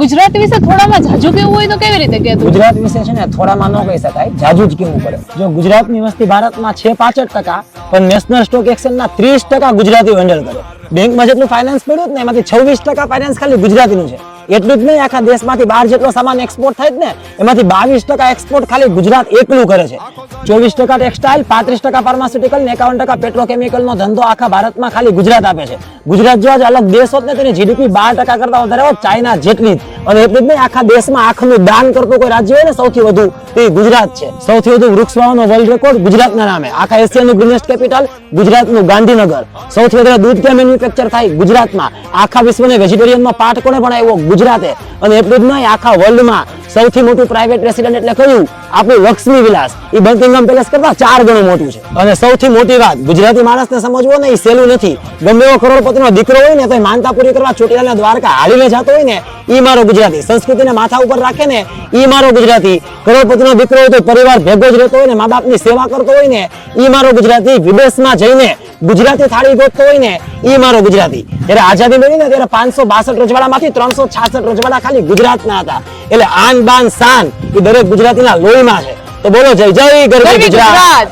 ગુજરાતી વિશે થોડામાં જાજુ કેવું હોય તો કેવી રીતે કહેતું ગુજરાત વિશે છે ને થોડામાં ન કહી શકાય જાજુ જ કેવું પડે. જો ગુજરાતની વસ્તી ભારતમાં છે પાસઠ ટકા, પણ નેશનલ સ્ટોક એક્સચેન્જના ત્રીસ ટકા ગુજરાતીઓ હેન્ડલ કરે. બેંકમાં જેટલું ફાઇનાન્સ પડ્યું ને, એમાંથી છવ્વીસ ટકા ફાઇનાન્સ ખાલી ગુજરાતીનું છે. એટલું જ નહીં, આખા દેશમાંથી બહાર જેટલો સામાન એક્સપોર્ટ થાય ને, એમાંથી બાવીસ ટકા એક્સપોર્ટ ખાલી ગુજરાત એકલું કરે છે. ચોવીસ ટકા ટેક્સટાઇલ પાંત્રીસ ટકા ફાર્માસ્યુટિકલ ને એકાવન ટકા પેટ્રોકેમિકલ નો ધંધો આખા ભારતમાં ખાલી ગુજરાત આપે છે. ગુજરાત જેવા જ અલગ દેશ હોત ને, તેની જીડીપી બાર ટકા કરતા વધારે હોત, ચાઇના જેટલી જ. અને એટલું જ નહીં, આખા દેશમાં આખનું દાન કરતું કોઈ રાજ્ય હોય ને, સૌથી વધુ તે ગુજરાત છે. સૌથી વધુ વૃક્ષ વાવવાનો વર્લ્ડ રેકોર્ડ ગુજરાતના નામે. આખા એશિયાનું ગ્રીનેસ્ટ કેપિટલ ગુજરાતનું ગાંધીનગર. સૌથી વધારે દૂધ કે મેન્યુફેક્ચર થાય ગુજરાતમાં? આખા વિશ્વને વેજીટેરિયનમાં પાઠ કોને ભણાવ્યો ગુજરાતે અને એટલું જ નહીં આખા વર્લ્ડમાં સૌથી મોટું પ્રાઇવેટ રેસિડેન્ટ એટલે કયું? આપણું લક્ષ્મી વિલાસ. એ બકિંગમ પેલેસ કરતા ચાર ગણું મોટું છે. અને સૌથી મોટી વાત, ગુજરાતી માણસને સમજવો ને એ સહેલું નથી. ગમે એવો કરોડપતિનો દીકરો હોય ને તો એ માનતા પૂરી કરવા ચોટીલાના દ્વારકા હાલીને જતો હોય ને એ મારો ગુજરાતી. સંસ્કૃતિને માથા ઉપર રાખે ને એ મારો ગુજરાતી. કરોડપતિનો દીકરો હોય તો પરિવાર ભેગો જ રહેતો હોય ને, મા બાપની સેવા કરતો હોય ને એ મારો ગુજરાતી. વિદેશમાં જઈને ગુજરાતી થાળી ગોતતો હોય ને એ મારો ગુજરાતી. એટલે આઝાદી મળી ને ત્યારે પાંચસો બાસઠ રજવાડામાંથી ત્રણસો છાસઠ રજવાડા ખાલી ગુજરાતના હતા. એટલે આન બાન શાન એ દરેક ગુજરાતીના લોહીમાં છે. તો બોલો જય જય ગરવી ગુજરાત. ગુજરાત.